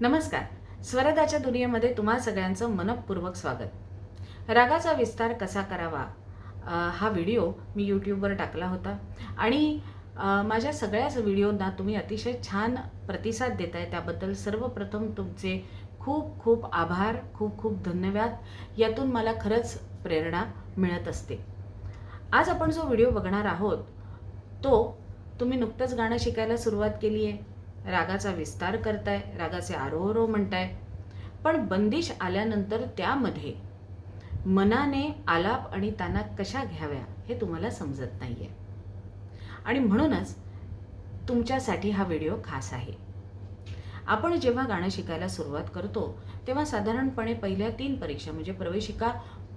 नमस्कार. स्वरदाच्या दुनियेमध्ये तुम्हा सगळ्यांचं मनपूर्वक स्वागत. रागाचा विस्तार कसा करावा? हा व्हिडिओ मी यूट्यूबवर टाकला होता आणि माझ्या सगळ्याच व्हिडिओंना तुम्ही अतिशय छान प्रतिसाद देत आहे त्याबद्दल सर्वप्रथम तुमचे खूप खूप आभार खूप खूप धन्यवाद. यातून मला खरंच प्रेरणा मिळत असते. आज आपण जो व्हिडिओ बघणार आहोत तो तुम्ही नुकतंच गाणं शिकायला सुरुवात केली आहे रागाचा विस्तार करताय रागाचे आरोहरो म्हणताय. पण बंदिश आल्यानंतर त्यामध्ये मनाने आलाप आणि ताना कशा घ्याव्या हे तुम्हाला समजत नाही आहे आणि म्हणूनच तुमच्यासाठी हा व्हिडिओ खास आहे. आपण जेव्हा गाणं शिकायला सुरुवात करतो तेव्हा साधारणपणे पहिल्या तीन परीक्षा म्हणजे प्रवेशिका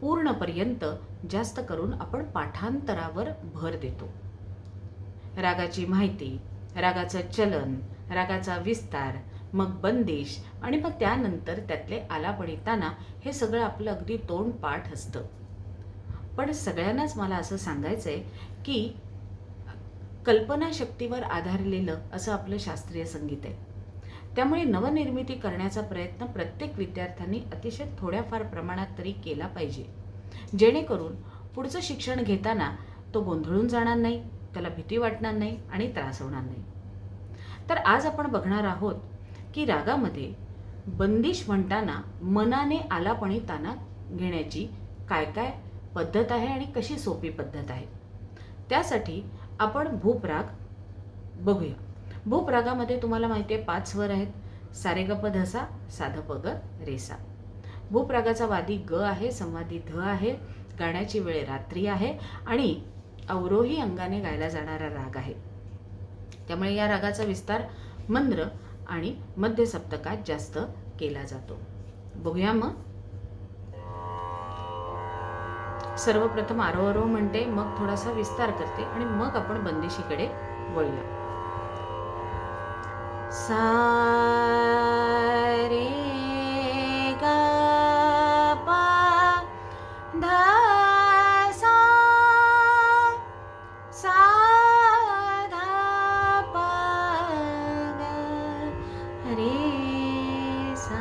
पूर्णपर्यंत जास्त करून आपण पाठांतरावर भर देतो. रागाची माहिती रागाचं चलन रागाचा विस्तार मग बंदिश आणि मग त्यानंतर त्यातले आलापणीताना हे सगळं आपलं अगदी तोंड पाठ असतं. पण सगळ्यांनाच मला असं सांगायचं आहे की कल्पनाशक्तीवर आधारलेलं असं आपलं शास्त्रीय संगीत आहे. त्यामुळे नवनिर्मिती करण्याचा प्रयत्न प्रत्येक विद्यार्थ्यांनी अतिशय थोड्याफार प्रमाणात तरी केला पाहिजे. जेणेकरून पुढचं शिक्षण घेताना तो गोंधळून जाणार नाही त्याला भीती वाटणार नाही आणि त्रास होणार नाही. तर आज आपण बघणार आहोत की रागामध्ये बंदिश म्हणताना मनाने आलापणी ताना घेण्याची काय काय पद्धत आहे आणि कशी सोपी पद्धत आहे. त्यासाठी आपण भूपराग बघूया. भूपरागामध्ये तुम्हाला माहिती आहे पाच स्वर आहेत. सारेगप धसा साधं पग रेसा. भूपरागाचा वादी ग आहे संवादी ध आहे गाण्याची वेळ रात्री आहे आणि अवरोही अंगाने गायला जाणारा राग आहे. त्यामुळे या रागाचा विस्तार मंद्र आणि मध्य सप्तकात जास्त केला जातो. बघूया मग. सर्वप्रथम आरोह म्हणते मग थोडासा विस्तार करते आणि मग आपण बंदिशीकडे वळूया. सा रे सा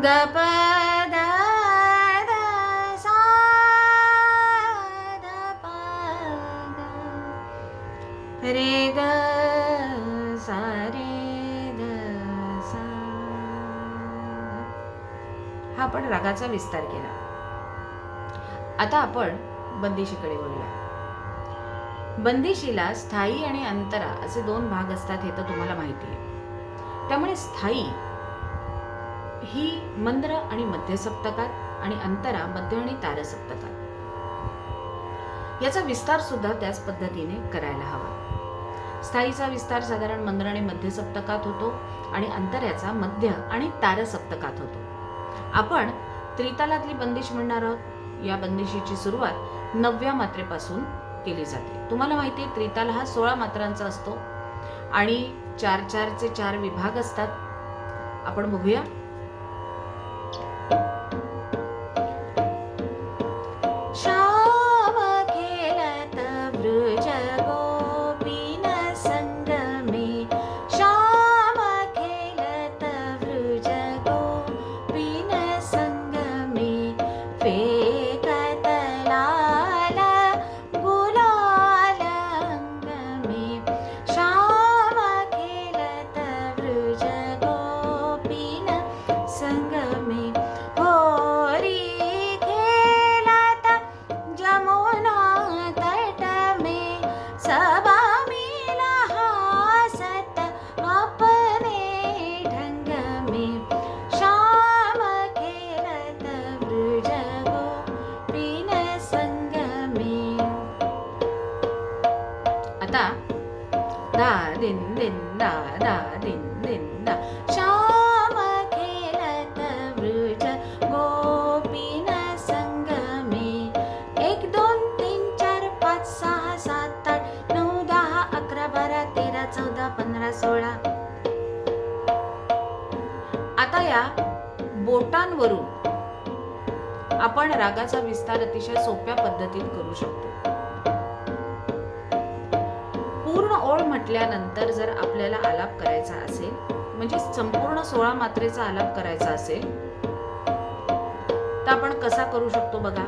ग सा रे ग सा रे ग सा हा आपण रागाचा विस्तार केला. आता आपण बंदिशीकडे बोलूया. बंदिशीला स्थायी आणि अंतरा असे दोन भाग असतात हे तर तुम्हाला माहिती आहे. त्यामुळे स्थायी ही मंद्र आणि मध्य सप्तकात आणि अंतरा मध्य आणि तार सप्तकात याचा विस्तार सुद्धा त्याच पद्धतीने करायला हवा. स्थायीचा विस्तार साधारण मंद्र आणि मध्य सप्तकात होतो आणि अंतर्याचा मध्य आणि तार सप्तकात होतो. आपण त्रितालातली बंदिश म्हणणार आहोत. या बंदिशीची सुरुवात नवव्या मात्रेपासून केली जाते. तुम्हाला माहिती आहे त्रिताल हा सोळा मात्रांचा असतो आणि चार चारचे चार विभाग असतात. आपण बघूया. श्याम रागाचा विस्तार अतिशय सोप्या पद्धतीत करू शकतो. पूर्ण ओळ म्हटल्यानंतर जर आपल्याला आलाप करायचा असेल म्हणजे संपूर्ण सोळा मात्रेचा आलाप करायचा असेल तर आपण कसा करू शकतो बघा.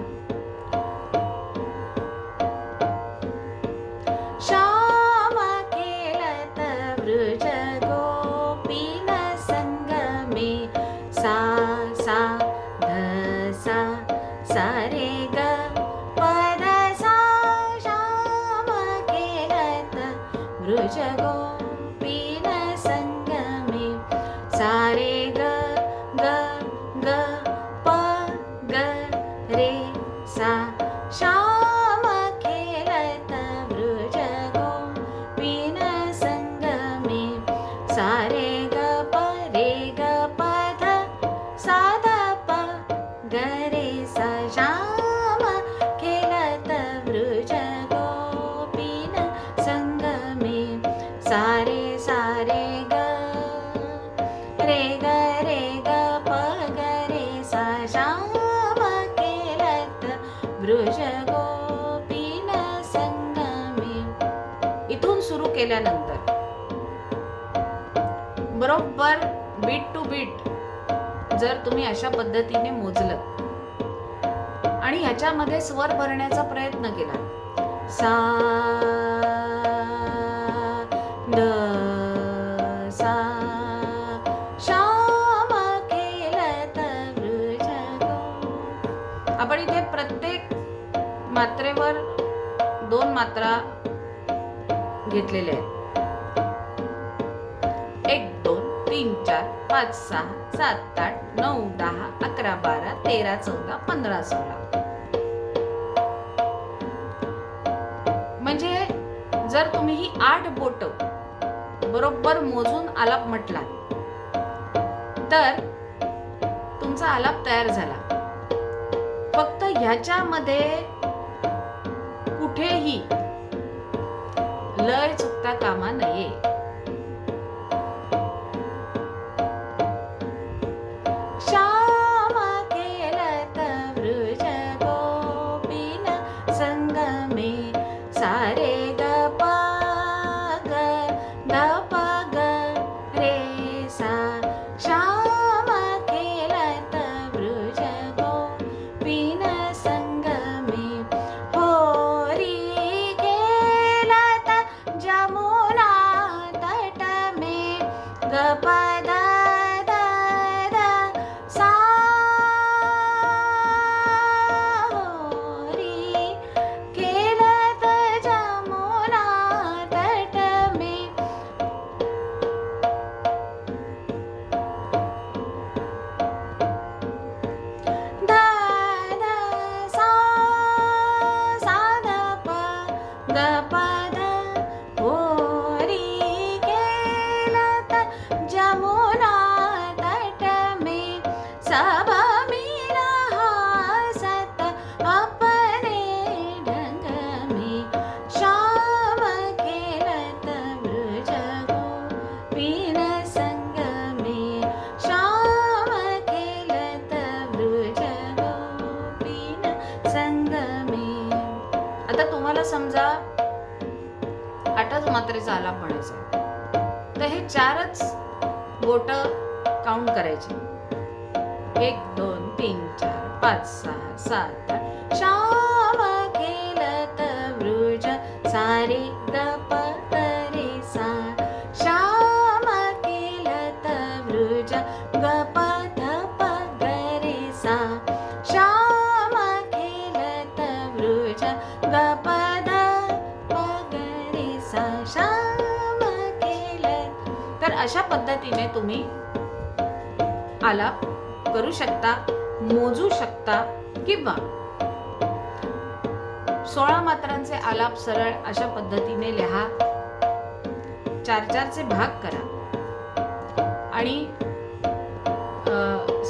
वृज गोपीन बरोबर बीट टू बीट जर तुम्ही अशा पद्धतीने मोजलं. आणि ह्याच्यामध्ये स्वर भरण्याचा प्रयत्न केला. सा द सा आपण इथे प्रत्येक मात्रेवर दोन मात्रा घेतलेल्या आहेत. तीन चार पाच सहा सात आठ नऊ दहा अकरा बारा तेरा चौदा पंधरा सोळा. म्हणजे जर तुम्ही ही आठ बोट बरोबर मोजून आलाप म्हटला तर तुमचा आलाप तयार झाला. फक्त ह्याच्यामध्ये कुठेही लय चुकता कामा नये. तरी मात्रेचा आलाप तर हे चारच बोट काउंट करायचे. एक दोन तीन चार पाच सहा सात आठ. अशा पद्धतीने तुम्ही आलाप करू शकता मोजू शकता किंवा सोळा मात्रांचे आलाप सरळ अशा पद्धतीने लिहा. चार चारचे भाग करा. आणि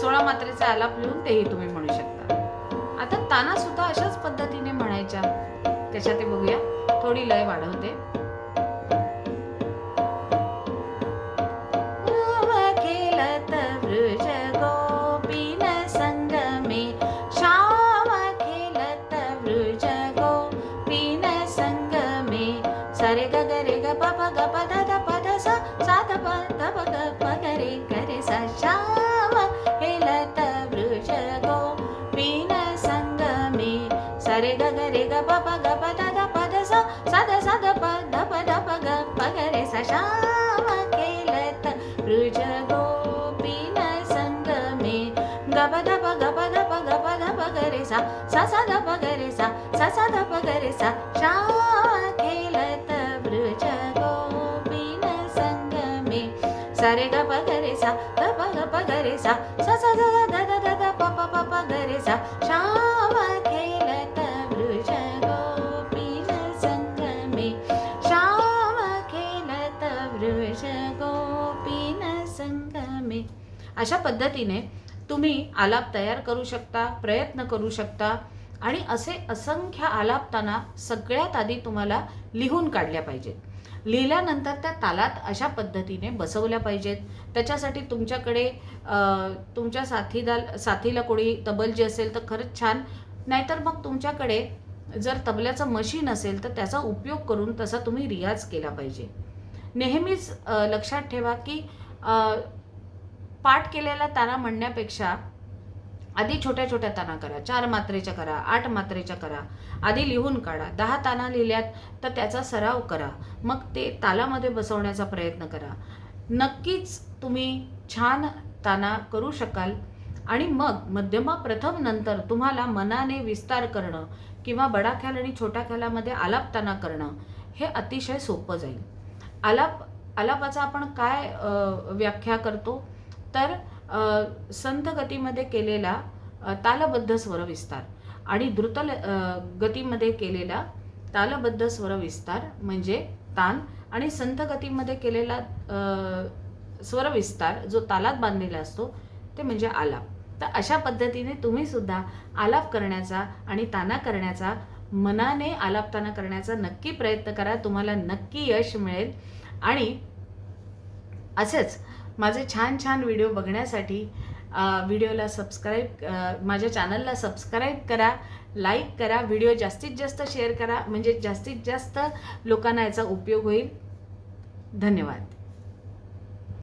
सोळा मात्रेचे आलाप लिहून तेही तुम्ही म्हणू शकता. आता ताना सुद्धा अशाच पद्धतीने म्हणायच्या. त्याच्यात ते बघूया. थोडी लय वाढवते. सा ध प ध प ग प ग रे ग रे सा श्याम खेलत वृष गोपीन संगमे सरे ग ग रे ग प प ग प ध ध प ध स सा ध सा ध प ध प ध प ग प ग रे सा श्याम खेलत वृष गोपीन संगमे ग प ध प ग प ध प ग प ध प ग रे सा सा सा ध प ग रे सा सा सा ध प रे सा सा सा ध ध ध ध ध प प प प ग रे सा श्याम खेलत वृष गोपीन संगमे. श्याम खेलत वृष गोपीन संगमे. अशा पद्धतीने तुम्ही आलाप तयार करू शकता प्रयत्न करू शकता आणि असे असंख्य आलापताना सगळ्यात आधी तुम्हाला लिहून काढल्या पाहिजेत. लिहिल्यानंतर त्या तालात अशा पद्धतीने बसवल्या पाहिजेत. त्याच्यासाठी तुमच्याकडे तुमच्या साथीदार साथीला कोणी तबल जे असेल तर खरंच छान. नाहीतर मग तुमच्याकडे जर तबल्याचं मशीन असेल तर त्याचा उपयोग करून तसा तुम्ही रियाज केला पाहिजे. नेहमीच लक्षात ठेवा की पाठ केलेला तारा म्हणण्यापेक्षा आधी छोट्या छोट्या ताना करा चार मात्रेच्या करा आठ मात्रेच्या करा आधी लिहून काढा. दहा ताना लिहिल्यात तर त्याचा सराव करा. मग ते तालामध्ये बसवण्याचा प्रयत्न करा. नक्कीच तुम्ही छान ताना करू शकाल. आणि मग मध्यमा प्रथम नंतर तुम्हाला मनाने विस्तार करणं किंवा बडा ख्याल आणि छोट्या ख्यालामध्ये आलाप ताना करणं हे अतिशय सोपं जाईल. आलाप आलापाचा आपण काय व्याख्या करतो? तर संत गतीमध्ये केलेला तालबद्ध तालबद्ध स्वरविस्तार आणि द्रुत गतीमध्ये केलेला तालबद्ध स्वरविस्तार म्हणजे तान आणि संत गतीमध्ये केलेला स्वर स्वरविस्तार जो तालात बांधलेला असतो ते म्हणजे आलाप. तर अशा पद्धतीने तुम्ही सुद्धा आलाप करण्याचा आणि ताना करण्याचा मनाने आलाप ताना करण्याचा नक्की प्रयत्न करा. तुम्हाला नक्की यश मिळेल. आणि असेच माझे छान छान व्हिडिओ बघण्यासाठी व्हिडिओला सबस्क्राईब माझ्या चॅनलला सबस्क्राईब करा लाईक करा व्हिडिओ जास्तीत जास्त शेअर करा म्हणजे जास्तीत जास्त लोकांना याचा उपयोग होईल. धन्यवाद.